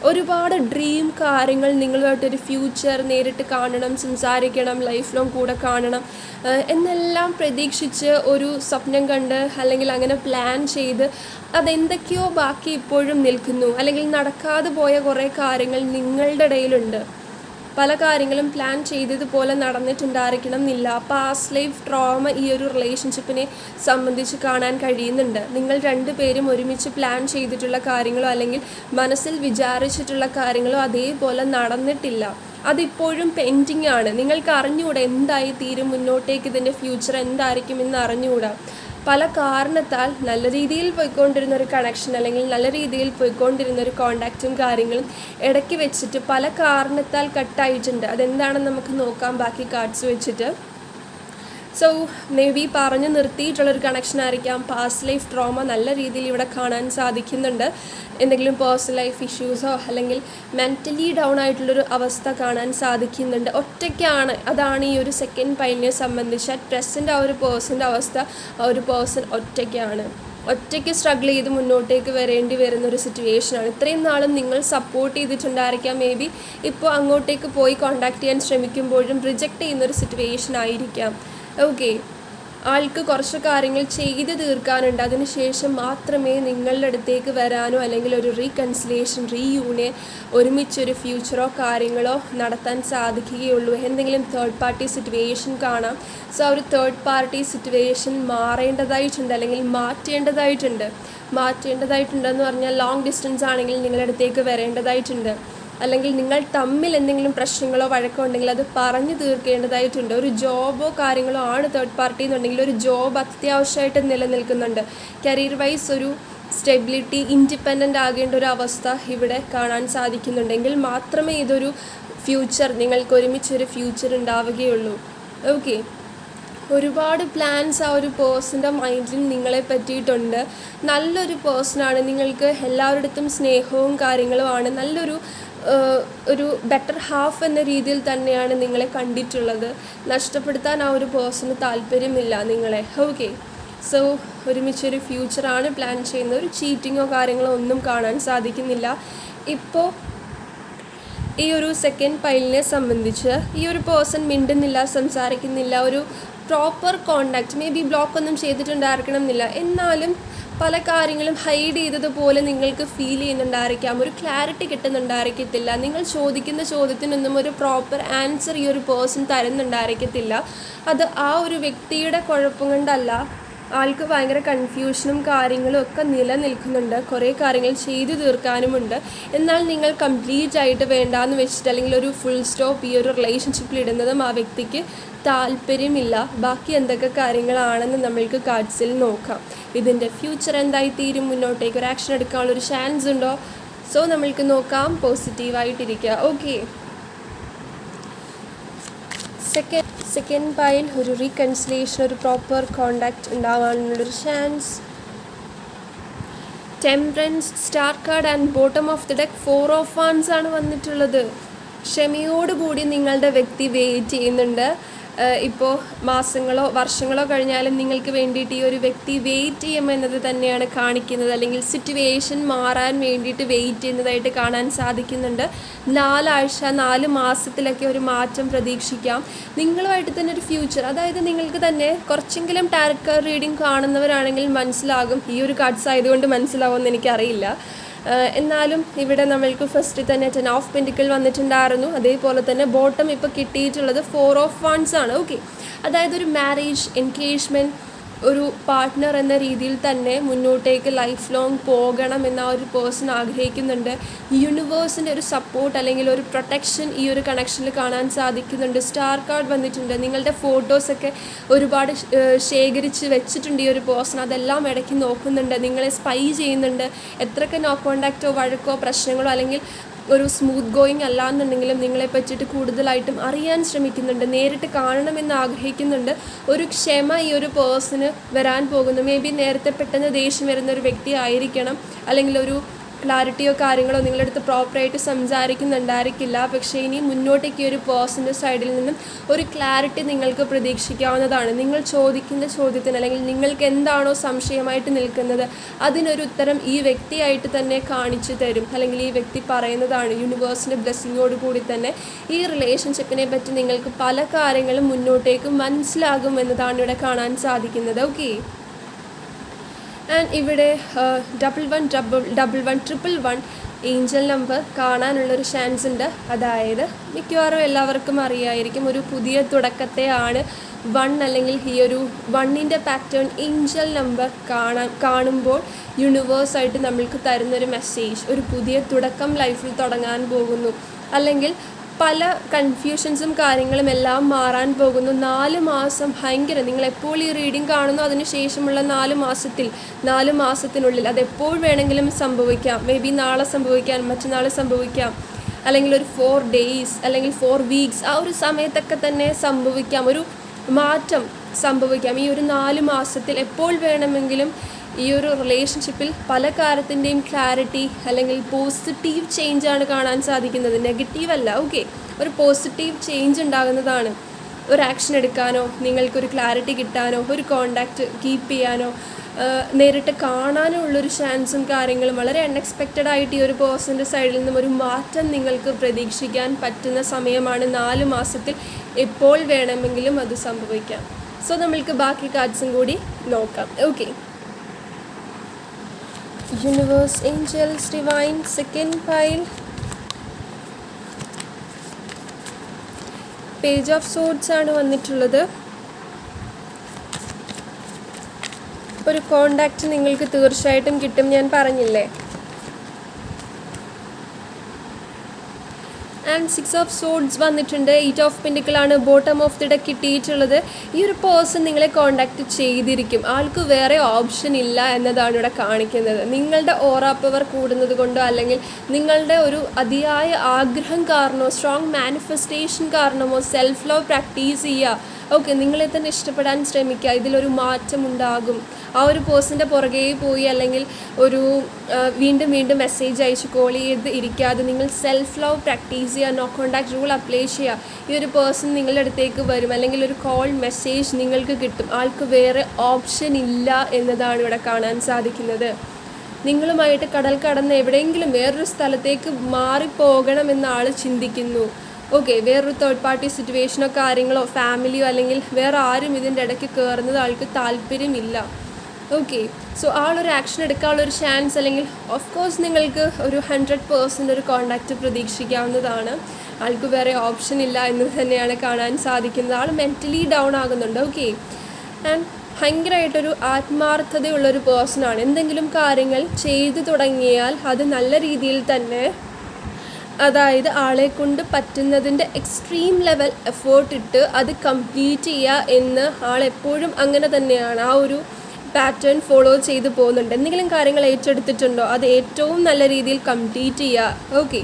ഒരുപാട് ഡ്രീം കാര്യങ്ങൾ നിങ്ങളുമായിട്ടൊരു ഫ്യൂച്ചർ നേരിട്ട് കാണണം സംസാരിക്കണം ലൈഫ് ലോങ് കൂടെ കാണണം എന്നെല്ലാം പ്രതീക്ഷിച്ച് ഒരു സ്വപ്നം കണ്ട് അല്ലെങ്കിൽ അങ്ങനെ പ്ലാൻ ചെയ്ത് അതെന്തൊക്കെയോ ബാക്കി ഇപ്പോഴും നിൽക്കുന്നു. അല്ലെങ്കിൽ നടക്കാതെ പോയ കുറേ കാര്യങ്ങൾ നിങ്ങളുടെ ഇടയിലുണ്ട്. പല കാര്യങ്ങളും പ്ലാൻ ചെയ്തതുപോലെ നടന്നിട്ടുണ്ടായിരിക്കണം എന്നില്ല പാസ്റ്റ് ലൈഫ് ട്രോമ ഈ ഒരു റിലേഷൻഷിപ്പിനെ സംബന്ധിച്ച് കാണാൻ കഴിയുന്നുണ്ട്. നിങ്ങൾ രണ്ടുപേരും ഒരുമിച്ച് പ്ലാൻ ചെയ്തിട്ടുള്ള കാര്യങ്ങളോ അല്ലെങ്കിൽ മനസ്സിൽ വിചാരിച്ചിട്ടുള്ള കാര്യങ്ങളോ അതേപോലെ നടന്നിട്ടില്ല. അതിപ്പോഴും പെൻഡിങ് ആണ്. നിങ്ങൾക്ക് അറിഞ്ഞുകൂടാ എന്തായി തീരും മുന്നോട്ടേക്ക് ഇതിന്റെ ഫ്യൂച്ചർ എന്തായിരിക്കും എന്ന് അറിഞ്ഞുകൂടാ. പല കാരണത്താൽ നല്ല രീതിയിൽ പോയിക്കൊണ്ടിരുന്ന ഒരു കണക്ഷൻ അല്ലെങ്കിൽ നല്ല രീതിയിൽ പോയിക്കൊണ്ടിരുന്ന ഒരു കോണ്ടാക്റ്റും കാര്യങ്ങളും ഇടയ്ക്ക് വെച്ചിട്ട് പല കാരണത്താൽ കട്ടായിട്ടുണ്ട് അതെന്താണെന്ന് നമുക്ക് നോക്കാം. ബാക്കി കാർഡ്സ് വെച്ചിട്ട്. സോ മേ ബി പറഞ്ഞു നിർത്തിയിട്ടുള്ളൊരു കണക്ഷൻ ആയിരിക്കാം. പാസ്റ്റ് ലൈഫ് ട്രോമ നല്ല രീതിയിൽ ഇവിടെ കാണാൻ സാധിക്കുന്നുണ്ട്. എന്തെങ്കിലും പേഴ്സണൽ ലൈഫ് ഇഷ്യൂസോ അല്ലെങ്കിൽ മെന്റലി ഡൗൺ ആയിട്ടുള്ളൊരു അവസ്ഥ കാണാൻ സാധിക്കുന്നുണ്ട്. ഒറ്റയ്ക്കാണ്. അതാണ് ഈ ഒരു സെക്കൻഡ് പൈനെ സംബന്ധിച്ച് അറ്റ് പ്രസന്റ് ആ ഒരു പേഴ്സന്റെ അവസ്ഥ. ആ ഒരു പേഴ്സൺ ഒറ്റയ്ക്കാണ്. ഒറ്റയ്ക്ക് സ്ട്രഗിൾ ചെയ്ത് മുന്നോട്ടേക്ക് വരേണ്ടി വരുന്ന ഒരു സിറ്റുവേഷനാണ് ഇത്രയും നാളും നിങ്ങൾ സപ്പോർട്ട് ചെയ്തിട്ടുണ്ടായിരിക്കാം. മേ ബി ഇപ്പോൾ അങ്ങോട്ടേക്ക് പോയി കോണ്ടാക്ട് ചെയ്യാൻ ശ്രമിക്കുമ്പോഴും റിജക്റ്റ് ചെയ്യുന്ന ഒരു സിറ്റുവേഷൻ ആയിരിക്കാം. ഓക്കെ ആൾക്ക് കുറച്ച് കാര്യങ്ങൾ ചെയ്ത് തീർക്കാനുണ്ട്. അതിനുശേഷം മാത്രമേ നിങ്ങളുടെ അടുത്തേക്ക് വരാനോ അല്ലെങ്കിൽ ഒരു റീകൺസിലേഷൻ റീയൂണിയൻ ഒരുമിച്ചൊരു ഫ്യൂച്ചറോ കാര്യങ്ങളോ നടത്താൻ സാധിക്കുകയുള്ളൂ. എന്തെങ്കിലും തേർഡ് പാർട്ടി സിറ്റുവേഷൻ കാണാം. സോ ആ ഒരു തേർഡ് പാർട്ടി സിറ്റുവേഷൻ മാറേണ്ടതായിട്ടുണ്ട് അല്ലെങ്കിൽ മാറ്റേണ്ടതായിട്ടുണ്ട്. മാറ്റേണ്ടതായിട്ടുണ്ടെന്ന് പറഞ്ഞാൽ ലോങ് ഡിസ്റ്റൻസ് ആണെങ്കിൽ നിങ്ങളുടെ അടുത്തേക്ക് വരേണ്ടതായിട്ടുണ്ട്. അല്ലെങ്കിൽ നിങ്ങൾ തമ്മിൽ എന്തെങ്കിലും പ്രശ്നങ്ങളോ വഴക്കോ ഉണ്ടെങ്കിൽ അത് പറഞ്ഞു തീർക്കേണ്ടതായിട്ടുണ്ട്. ഒരു ജോബോ കാര്യങ്ങളോ ആണ് തേർഡ് പാർട്ടി എന്നുണ്ടെങ്കിൽ ഒരു ജോബ് അത്യാവശ്യമായിട്ട് നിലനിൽക്കുന്നുണ്ട്. കരിയർ വൈസ് ഒരു സ്റ്റെബിലിറ്റി ഇൻഡിപെൻഡന്റ് ആകേണ്ട ഒരു അവസ്ഥ ഇവിടെ കാണാൻ സാധിക്കുന്നുണ്ടെങ്കിൽ മാത്രമേ ഇതൊരു ഫ്യൂച്ചർ നിങ്ങൾക്ക് ഒരുമിച്ചൊരു ഫ്യൂച്ചർ ഉണ്ടാവുകയുള്ളൂ. ഓക്കെ ഒരുപാട് പ്ലാൻസ് ആ ഒരു പേഴ്സന്റെ മൈൻഡിൽ നിങ്ങളെ പറ്റിയിട്ടുണ്ട്. നല്ലൊരു പേഴ്സണാണ് നിങ്ങൾക്ക് എല്ലാവരുടെ അടുത്തും സ്നേഹവും കാര്യങ്ങളുമാണ് നല്ലൊരു ഒരു ബെറ്റർ ഹാഫ് എന്ന രീതിയിൽ തന്നെയാണ് നിങ്ങളെ കണ്ടിട്ടുള്ളത്. നഷ്ടപ്പെടുത്താൻ ആ ഒരു പേഴ്സണ് താല്പര്യമില്ല നിങ്ങളെ. ഓക്കെ സോ ഒരുമിച്ചൊരു ഫ്യൂച്ചറാണ് പ്ലാൻ ചെയ്യുന്നത്. ഒരു ചീറ്റിങ്ങോ കാര്യങ്ങളോ ഒന്നും കാണാൻ സാധിക്കുന്നില്ല. ഇപ്പോൾ ഈ ഒരു സെക്കൻഡ് പൈലിനെ സംബന്ധിച്ച് ഈ ഒരു പേഴ്സൺ മിണ്ടുന്നില്ല സംസാരിക്കുന്നില്ല ഒരു proper contact may be block ഒന്നും ചെയ്തിട്ടുണ്ടായിരിക്കണം എന്നില്ല എന്നാലും പല കാര്യങ്ങളും ഹൈഡ് ചെയ്തതുപോലെ നിങ്ങൾക്ക് ഫീൽ ചെയ്യുന്നുണ്ടായിരിക്കാം. ഒരു ക്ലാരിറ്റി കിട്ടുന്നുണ്ടായിരിക്കത്തില്ല. നിങ്ങൾ ചോദിക്കുന്ന ചോദ്യത്തിനൊന്നും ഒരു പ്രോപ്പർ ആൻസർ ഈ ഒരു പേഴ്സൺ തരുന്നുണ്ടായിരിക്കത്തില്ല. അത് ആ ഒരു വ്യക്തിയുടെ കുഴപ്പം കൊണ്ടല്ല. ആൾക്ക് ഭയങ്കര കൺഫ്യൂഷനും കാര്യങ്ങളും ഒക്കെ നിലനിൽക്കുന്നുണ്ട്. കുറേ കാര്യങ്ങൾ ചെയ്തു തീർക്കാനുമുണ്ട്. എന്നാൽ നിങ്ങൾ കംപ്ലീറ്റ് ആയിട്ട് വേണ്ടാന്ന് വെച്ചിട്ട് അല്ലെങ്കിൽ ഒരു ഫുൾ സ്റ്റോപ്പ് ഈ ഒരു റിലേഷൻഷിപ്പിൽ ഇടുന്നതും ആ വ്യക്തിക്ക് താല്പര്യമില്ല. ബാക്കി എന്തൊക്കെ കാര്യങ്ങളാണെന്ന് നമ്മൾക്ക് കാർഡ്സിൽ നോക്കാം. ഇതിന്റെ ഫ്യൂച്ചർ എന്തായി തീരും മുന്നോട്ടേക്ക് ഒരു ആക്ഷൻ എടുക്കാനുള്ളൊരു ചാൻസ് ഉണ്ടോ? സോ നമ്മൾക്ക് നോക്കാം പോസിറ്റീവായിട്ടിരിക്കുക ഓക്കെ സെക്കൻഡ് സെക്കൻഡ് പായിൽ ഒരു റീകൺസിലേഷൻ ഒരു proper contact ഉണ്ടാവാനുള്ളൊരു chance temperance star card and bottom of the deck four of wands ആണ് വന്നിട്ടുള്ളത്. ക്ഷമയോടുകൂടി നിങ്ങളുടെ വ്യക്തി വെയിറ്റ് ചെയ്യുന്നുണ്ട്. ഇപ്പോൾ മാസങ്ങളോ വർഷങ്ങളോ കഴിഞ്ഞാലും നിങ്ങൾക്ക് വേണ്ടിയിട്ട് ഈ ഒരു വ്യക്തി വെയിറ്റ് ചെയ്യുമെന്നത് തന്നെയാണ് കാണിക്കുന്നത്. അല്ലെങ്കിൽ സിറ്റുവേഷൻ മാറാൻ വേണ്ടിയിട്ട് വെയിറ്റ് ചെയ്യുന്നതായിട്ട് കാണാൻ സാധിക്കുന്നുണ്ട്. നാലാഴ്ച നാല് മാസത്തിലൊക്കെ ഒരു മാറ്റം പ്രതീക്ഷിക്കാം. നിങ്ങളുമായിട്ട് തന്നെ ഒരു ഫ്യൂച്ചർ അതായത് നിങ്ങൾക്ക് തന്നെ കുറച്ചെങ്കിലും ടാരറ്റ് കാർഡ് റീഡിംഗ് കാണുന്നവരാണെങ്കിൽ മനസ്സിലാകും. ഈ ഒരു കാർഡ്സ് ആയതുകൊണ്ട് മനസ്സിലാവുമെന്ന് എനിക്കറിയില്ല. എന്നാലും ഇവിടെ നമ്മൾക്ക് ഫസ്റ്റ് തന്നെ ടെൻ ഓഫ് പെന്റിക്കൽ വന്നിട്ടുണ്ടായിരുന്നു. അതേപോലെ തന്നെ ബോട്ടം ഇപ്പോൾ കിട്ടിയിട്ടുള്ളത് ഫോർ ഓഫ് വൺസ് ആണ്. ഓക്കെ അതായത് ഒരു മാരേജ് എൻഗേജ്മെന്റ് ഒരു പാർട്ട്ണർ എന്ന രീതിയിൽ തന്നെ മുന്നോട്ടേക്ക് ലൈഫ് ലോങ് പോകണം എന്ന ആ ഒരു പേഴ്സൺ ആഗ്രഹിക്കുന്നുണ്ട്. യൂണിവേഴ്സിന്റെ ഒരു സപ്പോർട്ട് അല്ലെങ്കിൽ ഒരു പ്രൊട്ടക്ഷൻ ഈ ഒരു കണക്ഷനിൽ കാണാൻ സാധിക്കുന്നുണ്ട്. സ്റ്റാർ കാർഡ് വന്നിട്ടുണ്ട്. നിങ്ങളുടെ ഫോട്ടോസൊക്കെ ഒരുപാട് ശേഖരിച്ച് വെച്ചിട്ടുണ്ട് ഈ ഒരു പേഴ്സൺ അതെല്ലാം ഇടയ്ക്ക് നോക്കുന്നുണ്ട്. നിങ്ങളെ സ്പൈ ചെയ്യുന്നുണ്ട്. എത്രയൊക്കെ നോ കോണ്ടാക്റ്റോ വഴക്കോ പ്രശ്നങ്ങളോ അല്ലെങ്കിൽ ഒരു സ്മൂത്ത് ഗോയിങ് അല്ല എന്നുണ്ടെങ്കിലും നിങ്ങളെ പറ്റിയിട്ട് കൂടുതലായിട്ടും അറിയാൻ ശ്രമിക്കുന്നുണ്ട്. നേരിട്ട് കാണണമെന്ന് ആഗ്രഹിക്കുന്നുണ്ട്. ഒരു ക്ഷമ ഈ ഒരു പേഴ്സണ് വരാൻ പോകുന്നു. മേ ബി നേരത്തെ പെട്ടെന്ന് ദേഷ്യം വരുന്ന ഒരു വ്യക്തി ആയിരിക്കണം. അല്ലെങ്കിൽ ഒരു ക്ലാരിറ്റിയോ കാര്യങ്ങളോ നിങ്ങളുടെ അടുത്ത് പ്രോപ്പറായിട്ട് സംസാരിക്കുന്നുണ്ടായിരിക്കില്ല. പക്ഷേ ഇനി മുന്നോട്ടേക്ക് ഒരു പേഴ്സന്റെ സൈഡിൽ നിന്നും ഒരു ക്ലാരിറ്റി നിങ്ങൾക്ക് പ്രതീക്ഷിക്കാവുന്നതാണ്. നിങ്ങൾ ചോദിക്കുന്ന ചോദ്യത്തിന് അല്ലെങ്കിൽ നിങ്ങൾക്ക് എന്താണോ സംശയമായിട്ട് നിൽക്കുന്നത് അതിനൊരു ഉത്തരം ഈ വ്യക്തിയായിട്ട് തന്നെ കാണിച്ചു തരും. അല്ലെങ്കിൽ ഈ വ്യക്തി പറയുന്നതാണ് യൂണിവേഴ്സിന്റെ ബ്ലെസ്സിങ്ങോട് കൂടി തന്നെ ഈ റിലേഷൻഷിപ്പിനെ പറ്റി നിങ്ങൾക്ക് പല കാര്യങ്ങളും മുന്നോട്ടേക്ക് മനസ്സിലാകും എന്നതാണ് ഇവിടെ കാണാൻ സാധിക്കുന്നത്. ഓക്കെ ആൻഡ് ഇവിടെ double one double double one triple one angel number കാണാനുള്ളൊരു chance ഉണ്ട്. അതായത് മിക്കവാറും എല്ലാവർക്കും അറിയായിരിക്കും ഒരു പുതിയ തുടക്കത്തെ ആണ് വൺ അല്ലെങ്കിൽ ഈ ഒരു വണ്ണിന്റെ പാറ്റേൺ ഏഞ്ചൽ നമ്പർ കാണാൻ കാണുമ്പോൾ യൂണിവേഴ്സായിട്ട് നമ്മൾക്ക് തരുന്നൊരു മെസ്സേജ് ഒരു പുതിയ തുടക്കം ലൈഫിൽ തുടങ്ങാൻ പോകുന്നു. അല്ലെങ്കിൽ പല കൺഫ്യൂഷൻസും കാര്യങ്ങളും എല്ലാം മാറാൻ പോകുന്നു. നാല് മാസം ഭയങ്കര നിങ്ങൾ എപ്പോൾ ഈ റീഡിംഗ് കാണുന്നു. അതിന് ശേഷമുള്ള നാല് മാസത്തിൽ നാല് മാസത്തിനുള്ളിൽ അതെപ്പോൾ വേണമെങ്കിലും സംഭവിക്കാം. മേ ബി നാളെ സംഭവിക്കാം മറ്റന്നാൾ സംഭവിക്കാം. അല്ലെങ്കിൽ ഒരു ഫോർ ഡേയ്സ് അല്ലെങ്കിൽ ഫോർ വീക്സ് ആ ഒരു സമയത്തൊക്കെ തന്നെ സംഭവിക്കാം. ഒരു മാറ്റം സംഭവിക്കാം. ഈ ഒരു നാല് മാസത്തിൽ എപ്പോൾ വേണമെങ്കിലും ഈ ഒരു റിലേഷൻഷിപ്പിൽ പല കാര്യത്തിന്റെയും ക്ലാരിറ്റി അല്ലെങ്കിൽ പോസിറ്റീവ് ചേഞ്ച് ആണ് കാണാൻ സാധിക്കുന്നത്. നെഗറ്റീവ് അല്ല ഓക്കെ ഒരു പോസിറ്റീവ് ചേഞ്ച് ഉണ്ടാകുന്നതാണ്. ഒരു ആക്ഷൻ എടുക്കാനോ നിങ്ങൾക്കൊരു ക്ലാരിറ്റി കിട്ടാനോ ഒരു കോണ്ടാക്റ്റ് കീപ്പ് ചെയ്യാനോ നേരിട്ട് കാണാനോ ഉള്ളൊരു ചാൻസും കാര്യങ്ങളും വളരെ അൺഎക്സ്പെക്റ്റഡ് ആയിട്ട് ഈ ഒരു പേഴ്സന്റെ സൈഡിൽ നിന്നും ഒരു മാറ്റം നിങ്ങൾക്ക് പ്രതീക്ഷിക്കാൻ പറ്റുന്ന സമയമാണ് നാല് മാസത്തിൽ എപ്പോൾ വേണമെങ്കിലും അത് സംഭവിക്കാം. സോ നമ്മൾക്ക് ബാക്കി കാർഡ്സും കൂടി നോക്കാം. Okay universe angels divine second pile. Page of swords ആണ് വന്നിട്ടുള്ളത്. ഒരു കോണ്ടാക്റ്റ് നിങ്ങൾക്ക് തീർച്ചയായിട്ടും കിട്ടും ഞാൻ പറഞ്ഞില്ലേ? ആൻഡ് സിക്സ് ഓഫ് സോഡ്സ് വന്നിട്ടുണ്ട്. എയ്റ്റ് ഓഫ് പെൻഡിക്കിളാണ് ബോട്ടം ഓഫ് ദി കിട്ടിയിട്ടുള്ളത്. ഈ ഒരു പേഴ്സൺ നിങ്ങളെ കോണ്ടാക്ട് ചെയ്തിരിക്കും. ആൾക്ക് വേറെ ഓപ്ഷൻ ഇല്ല എന്നതാണ് ഇവിടെ കാണിക്കുന്നത്. നിങ്ങളുടെ ഓറ പവർ കൂടുന്നത് കൊണ്ടോ അല്ലെങ്കിൽ നിങ്ങളുടെ ഒരു അതിയായ ആഗ്രഹം കാരണമോ സ്ട്രോങ് മാനിഫെസ്റ്റേഷൻ കാരണമോ സെൽഫ് ലവ് പ്രാക്ടീസ് ചെയ്യുക ഓക്കെ നിങ്ങളെ തന്നെ ഇഷ്ടപ്പെടാൻ ശ്രമിക്കുക. ഇതിലൊരു മാറ്റം ഉണ്ടാകും ആ ഒരു പേഴ്സന്റെ പുറകെ പോയി അല്ലെങ്കിൽ ഒരു വീണ്ടും വീണ്ടും മെസ്സേജ് അയച്ച് കോൾ ചെയ്ത് ഇരിക്കാതെ നിങ്ങൾ സെൽഫ് ലവ് പ്രാക്ടീസ് ചെയ്യുക. നോ കോണ്ടാക്ട് റൂൾ അപ്ലൈ ചെയ്യുക. ഈ ഒരു പേഴ്സൺ നിങ്ങളുടെ അടുത്തേക്ക് വരും. അല്ലെങ്കിൽ ഒരു കോൾ മെസ്സേജ് നിങ്ങൾക്ക് കിട്ടും. ആൾക്ക് വേറെ ഓപ്ഷൻ ഇല്ല എന്നതാണ് ഇവിടെ കാണാൻ സാധിക്കുന്നത്. നിങ്ങളുമായിട്ട് കടൽ കടന്ന് എവിടെയെങ്കിലും വേറൊരു സ്ഥലത്തേക്ക് മാറിപ്പോകണമെന്ന് ആൾ ചിന്തിക്കുന്നു. ഓക്കെ വേറൊരു തേർഡ് പാർട്ടി സിറ്റുവേഷനോ കാര്യങ്ങളോ ഫാമിലിയോ അല്ലെങ്കിൽ വേറെ ആരും ഇതിന്റെ ഇടയ്ക്ക് കയറുന്നത് ആൾക്ക് താല്പര്യമില്ല. ഓക്കെ സോ ആളൊരു ആക്ഷൻ എടുക്കാനുള്ളൊരു ചാൻസ് അല്ലെങ്കിൽ ഓഫ് കോഴ്സ് നിങ്ങൾക്ക് ഒരു ഹൺഡ്രഡ് പേഴ്സന്റ് ഒരു കോണ്ടാക്റ്റ് പ്രതീക്ഷിക്കാവുന്നതാണ്. ആൾക്ക് വേറെ ഓപ്ഷൻ ഇല്ല എന്ന് തന്നെയാണ് കാണാൻ സാധിക്കുന്നത്. ആൾ മെന്റലി ഡൗൺ ആകുന്നുണ്ട്. ഓക്കെ ആൻഡ് ഭയങ്കരമായിട്ടൊരു ആത്മാർത്ഥതയുള്ളൊരു പേഴ്സണാണ് എന്തെങ്കിലും കാര്യങ്ങൾ ചെയ്തു തുടങ്ങിയാൽ അത് നല്ല രീതിയിൽ തന്നെ അതായത് ആളെ കൊണ്ട് പറ്റുന്നതിന്റെ എക്സ്ട്രീം ലെവൽ എഫേർട്ട് ഇട്ട് അത് കംപ്ലീറ്റ് ചെയ്യുക എന്ന് ആൾ എപ്പോഴും അങ്ങനെ തന്നെയാണ്. ആ ഒരു പാറ്റേൺ ഫോളോ ചെയ്ത് പോകുന്നുണ്ട്. എന്തെങ്കിലും കാര്യങ്ങൾ ഏറ്റെടുത്തിട്ടുണ്ടോ? അത് ഏറ്റവും നല്ല രീതിയിൽ കംപ്ലീറ്റ് ചെയ്യുക ഓക്കെ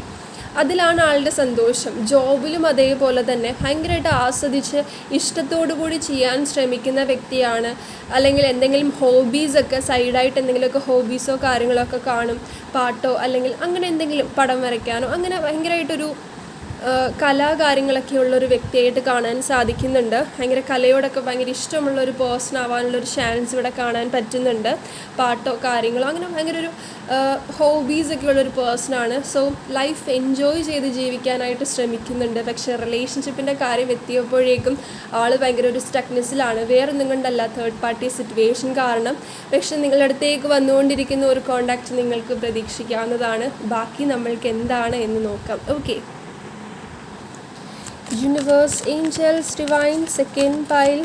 അതിലാണ് ആളുടെ സന്തോഷം. ജോബിലും അതേപോലെ തന്നെ ഭയങ്കരമായിട്ട് ആസ്വദിച്ച് ഇഷ്ടത്തോടു കൂടി ചെയ്യാൻ ശ്രമിക്കുന്ന വ്യക്തിയാണ്. അല്ലെങ്കിൽ എന്തെങ്കിലും ഹോബീസൊക്കെ സൈഡായിട്ട് എന്തെങ്കിലുമൊക്കെ ഹോബീസോ കാര്യങ്ങളോ ഒക്കെ കാണും. പാട്ടോ അല്ലെങ്കിൽ അങ്ങനെ എന്തെങ്കിലും പടം വരയ്ക്കാനോ അങ്ങനെ ഭയങ്കരമായിട്ടൊരു കലാകാര്യങ്ങളൊക്കെ ഉള്ളൊരു വ്യക്തിയായിട്ട് കാണാൻ സാധിക്കുന്നുണ്ട്. ഭയങ്കര കലയോടൊക്കെ ഭയങ്കര ഇഷ്ടമുള്ള ഒരു പേഴ്സൺ ആവാനുള്ളൊരു ചാൻസ് ഇവിടെ കാണാൻ പറ്റുന്നുണ്ട്. പാട്ടോ കാര്യങ്ങളോ അങ്ങനെ ഭയങ്കര ഒരു ഹോബീസൊക്കെ ഉള്ളൊരു പേഴ്സണാണ് സോ ലൈഫ് എൻജോയ് ചെയ്ത് ജീവിക്കാനായിട്ട് ശ്രമിക്കുന്നുണ്ട്. പക്ഷേ റിലേഷൻഷിപ്പിന്റെ കാര്യം എത്തിയപ്പോഴേക്കും ആൾ ഭയങ്കര ഒരു സ്റ്റക്നെസ്സിലാണ് വേറെ ഒന്നും കൊണ്ടല്ല തേർഡ് പാർട്ടി സിറ്റുവേഷൻ കാരണം പക്ഷെ നിങ്ങളുടെ അടുത്തേക്ക് വന്നുകൊണ്ടിരിക്കുന്ന ഒരു കോണ്ടാക്റ്റ് നിങ്ങൾക്ക് പ്രതീക്ഷിക്കാവുന്നതാണ്. ബാക്കി നമ്മൾക്ക് എന്താണ് എന്ന് നോക്കാം. Okay universe angels divine second pile.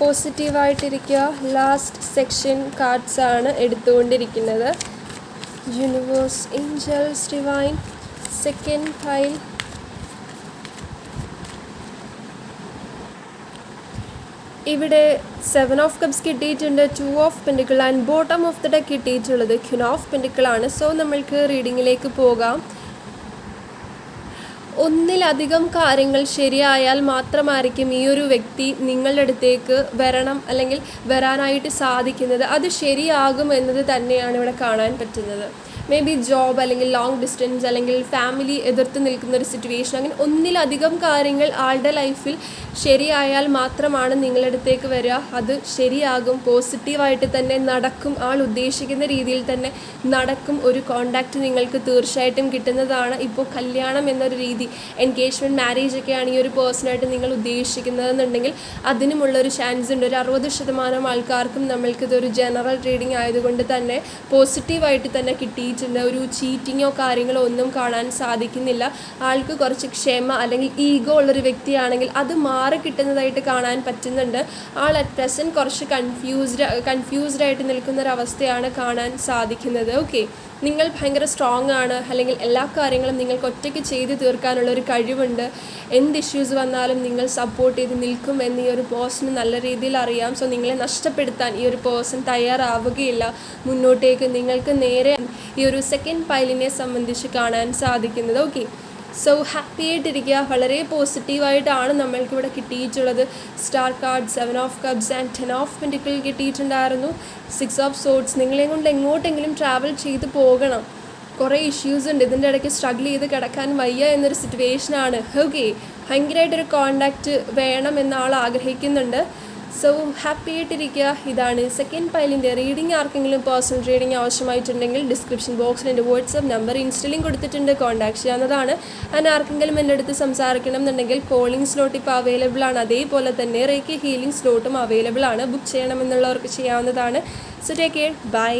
പോസിറ്റീവായിട്ടിരിക്കുക ലാസ്റ്റ് സെക്ഷൻ കാർഡ്സ് ആണ് എടുത്തുകൊണ്ടിരിക്കുന്നത്. Universe angels divine second pile ഇവിടെ സെവൻ ഓഫ് കപ്സ് കിട്ടിയിട്ടുണ്ട് two of pentacles and bottom of the deck കിട്ടിയിട്ടുള്ളത് ക്യുൻ ഓഫ് പെൻഡിക്കിൾ ആണ്. സോ നമ്മൾക്ക് റീഡിങ്ങിലേക്ക് പോകാം. ഒന്നിലധികം കാര്യങ്ങൾ ശരിയായാൽ മാത്രമായിരിക്കും ഈ ഒരു വ്യക്തി നിങ്ങളുടെ അടുത്തേക്ക് വരണം അല്ലെങ്കിൽ വരാനായിട്ട് സാധിക്കുന്നത്. അത് ശരിയാകും എന്നത് തന്നെയാണ് ഇവിടെ കാണാൻ പറ്റുന്നത്. മേ ബി ജോബ് അല്ലെങ്കിൽ ലോങ് ഡിസ്റ്റൻസ് അല്ലെങ്കിൽ ഫാമിലി എതിർത്ത് നിൽക്കുന്ന ഒരു സിറ്റുവേഷൻ അങ്ങനെ ഒന്നിലധികം കാര്യങ്ങൾ ആളുടെ ലൈഫിൽ ശരിയായാൽ മാത്രമാണ് നിങ്ങളുടെ അടുത്തേക്ക് വരിക. അത് ശരിയാകും പോസിറ്റീവായിട്ട് തന്നെ നടക്കും. ആൾ ഉദ്ദേശിക്കുന്ന രീതിയിൽ തന്നെ നടക്കും. ഒരു കോണ്ടാക്റ്റ് നിങ്ങൾക്ക് തീർച്ചയായിട്ടും കിട്ടുന്നതാണ്. ഇപ്പോൾ കല്യാണം എന്നൊരു രീതി എൻഗേജ്മെന്റ് മാരേജ് ഒക്കെയാണ് ഈ ഒരു പേഴ്സണായിട്ട് നിങ്ങൾ ഉദ്ദേശിക്കുന്നതെന്നുണ്ടെങ്കിൽ അതിനുമുള്ളൊരു ചാൻസ് ഉണ്ട്. ഒരു അറുപത് ശതമാനം ആൾക്കാർക്കും നമ്മൾക്കിതൊരു ജനറൽ റീഡിംഗ് ആയതുകൊണ്ട് തന്നെ പോസിറ്റീവായിട്ട് തന്നെ കിട്ടിയിട്ടുണ്ട്. ഒരു ചീറ്റിങ്ങോ കാര്യങ്ങളോ ഒന്നും കാണാൻ സാധിക്കുന്നില്ല. ആൾക്ക് കുറച്ച് ക്ഷമ അല്ലെങ്കിൽ ഈഗോ ഉള്ളൊരു വ്യക്തിയാണെങ്കിൽ അത് കിട്ടുന്നതായിട്ട് കാണാൻ പറ്റുന്നുണ്ട്. ആൾ അറ്റ് പ്രസന്റ് കുറച്ച് കൺഫ്യൂസ്ഡ് കൺഫ്യൂസ്ഡ് ആയിട്ട് നിൽക്കുന്ന ഒരു അവസ്ഥയാണ് കാണാൻ സാധിക്കുന്നത്. ഓക്കെ നിങ്ങൾ ഭയങ്കര സ്ട്രോങ് ആണ്. അല്ലെങ്കിൽ എല്ലാ കാര്യങ്ങളും നിങ്ങൾക്ക് ഒറ്റയ്ക്ക് ചെയ്ത് തീർക്കാനുള്ള ഒരു കഴിവുണ്ട്. എന്ത് ഇഷ്യൂസ് വന്നാലും നിങ്ങൾ സപ്പോർട്ട് ചെയ്ത് നിൽക്കും എന്ന് ഈ ഒരു പേഴ്സന് നല്ല രീതിയിൽ അറിയാം. സോ നിങ്ങളെ നഷ്ടപ്പെടുത്താൻ ഈ ഒരു പേഴ്സൺ തയ്യാറാവുകയില്ല. മുന്നോട്ടേക്ക് നിങ്ങൾക്ക് നേരെ ഈ ഒരു സെക്കൻഡ് പൈലിനെ സംബന്ധിച്ച് കാണാൻ സാധിക്കുന്നത്. ഓക്കെ സോ ഹാപ്പി ആയിട്ടിരിക്കുക. വളരെ പോസിറ്റീവായിട്ടാണ് നമ്മൾക്ക് ഇവിടെ കിട്ടിയിട്ടുള്ളത്. Star card seven of cups and ten of pentacles കിട്ടിയിട്ടുണ്ടായിരുന്നു. സിക്സ് ഓഫ് സോട്ട്സ് നിങ്ങളെ കൊണ്ട് എങ്ങോട്ടെങ്കിലും ട്രാവൽ ചെയ്ത് പോകണം. കുറേ ഇഷ്യൂസ് ഉണ്ട്. ഇതിന്റെ ഇടയ്ക്ക് സ്ട്രഗിൾ ചെയ്ത് കിടക്കാൻ വയ്യ എന്നൊരു സിറ്റുവേഷനാണ് ഓക്കെ ഭയങ്കരമായിട്ടൊരു കോണ്ടാക്റ്റ് വേണം എന്ന ആൾ ആഗ്രഹിക്കുന്നുണ്ട്. സോ ഹാപ്പി ആയിട്ടിരിക്കുക. ഇതാണ് സെക്കൻഡ് പൈലിന്റെ റീഡിംഗ് ആർക്കെങ്കിലും പേഴ്സണൽ റീഡിംഗ് ആവശ്യമായിട്ടുണ്ടെങ്കിൽ ഡിസ്ക്രിപ്ഷൻ ബോക്സിൽ എന്റെ വാട്സപ്പ് നമ്പർ ഇൻസ്റ്റലിംഗ് കൊടുത്തിട്ടുണ്ട്. കോൺടാക്ട് ചെയ്യാവുന്നതാണ്. അതിന് ആർക്കെങ്കിലും എന്റെ അടുത്ത് സംസാരിക്കണം എന്നുണ്ടെങ്കിൽ കോളിംഗ് സ്ലോട്ട് ഇപ്പോൾ അവൈലബിൾ ആണ്. അതേപോലെ തന്നെ റേക്കി ഹീലിംഗ് സ്ലോട്ടും അവൈലബിൾ ആണ്. ബുക്ക് ചെയ്യണമെന്നുള്ളവർക്ക് ചെയ്യാവുന്നതാണ്. So take care bye